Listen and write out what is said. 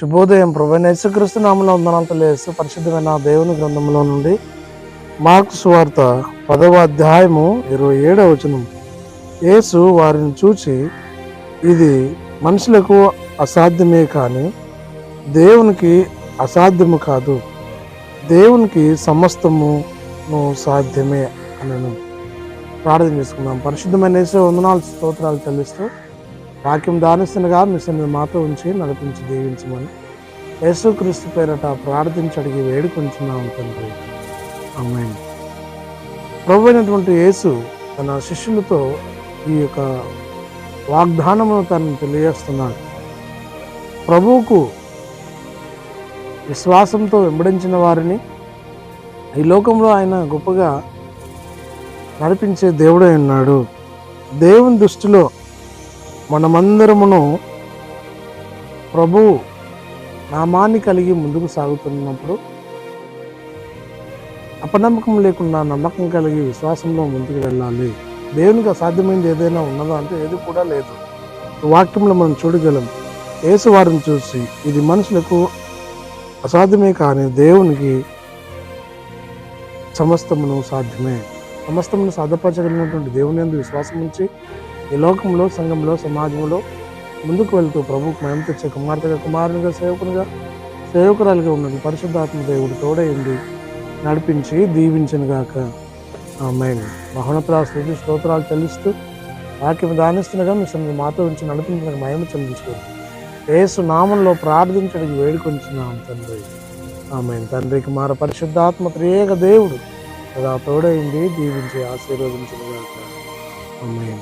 శుభోదయం ప్రభు. యేసుక్రీస్తు నామంలో వందనాలు తెలియజేస్తూ పరిశుద్ధమైన దేవుని గ్రంథంలో నుండి మార్కు సువార్త పదవ అధ్యాయము ఇరవై ఏడవ వచనం. యేసు వారిని చూచి ఇది మనుషులకు అసాధ్యమే కానీ దేవునికి అసాధ్యము కాదు. దేవునికి సమస్తము సాధ్యమే అనను. ప్రార్థన చేసుకున్నాం పరిశుద్ధమైన యేసు వందనాలు స్తోత్రాలు చెల్లిస్తూ వాక్యం దానిస్తుండగా మీ సన్నిధి మాతో ఉంచి నడిపించి దీవించమని యేసుక్రీస్తు పేరట ప్రార్థించి అడిగి వేడుకొంచున్నాం తండ్రి. ఆమె ప్రభు అయినటువంటి యేసు తన శిష్యులతో ఈ యొక్క వాగ్దానము తను తెలియజేస్తున్నాడు. ప్రభువుకు విశ్వాసంతో వెంబడించిన వారిని ఈ లోకంలో ఆయన గొప్పగా నడిపించే దేవుడై ఉన్నాడు. దేవుని దృష్టిలో మనమందరమును ప్రభు నామాన్ని కలిగి ముందుకు సాగుతున్నప్పుడు అపనమ్మకం లేకుండా నమ్మకం కలిగి విశ్వాసంలో ముందుకు వెళ్ళాలి. దేవునికి అసాధ్యమైనది ఏదైనా ఉన్నదా అంటే ఏది కూడా లేదు. వాక్యంలో మనం చూడగలం యేసు వారిని చూసి ఇది మనుషులకు అసాధ్యమే కానీ దేవునికి సమస్తమును సాధ్యమే. సమస్తమును సాధపరచగలిగినటువంటి దేవుని అందు విశ్వాసం ఉంచి ఈ లోకంలో సంఘంలో సమాజంలో ముందుకు వెళ్తూ ప్రభుకు మనం తెచ్చే కుమార్తెగా కుమారునిగా సేవకునిగా సేవకురాలుగా ఉన్నది పరిశుద్ధాత్మ దేవుడు తోడైంది నడిపించి దీవించను గాక. ఆమె మహోన్నత స్థుతి స్తోత్రాలు చెల్లిస్తూ వాక్యం దానిస్తుండగా మీ సన్నిధి మాతో ఉంచి నడిపించిన మయమ చెల్లించుకోండి. ఏసు నామంలో ప్రార్థించడానికి వేడుకొంచున్నాం తండ్రి. ఆమె తండ్రి కుమార పరిశుద్ధాత్మ త్రియేక దేవుడు ఆ తోడైంది దీవించి ఆశీర్వదించను గాక. ఆమె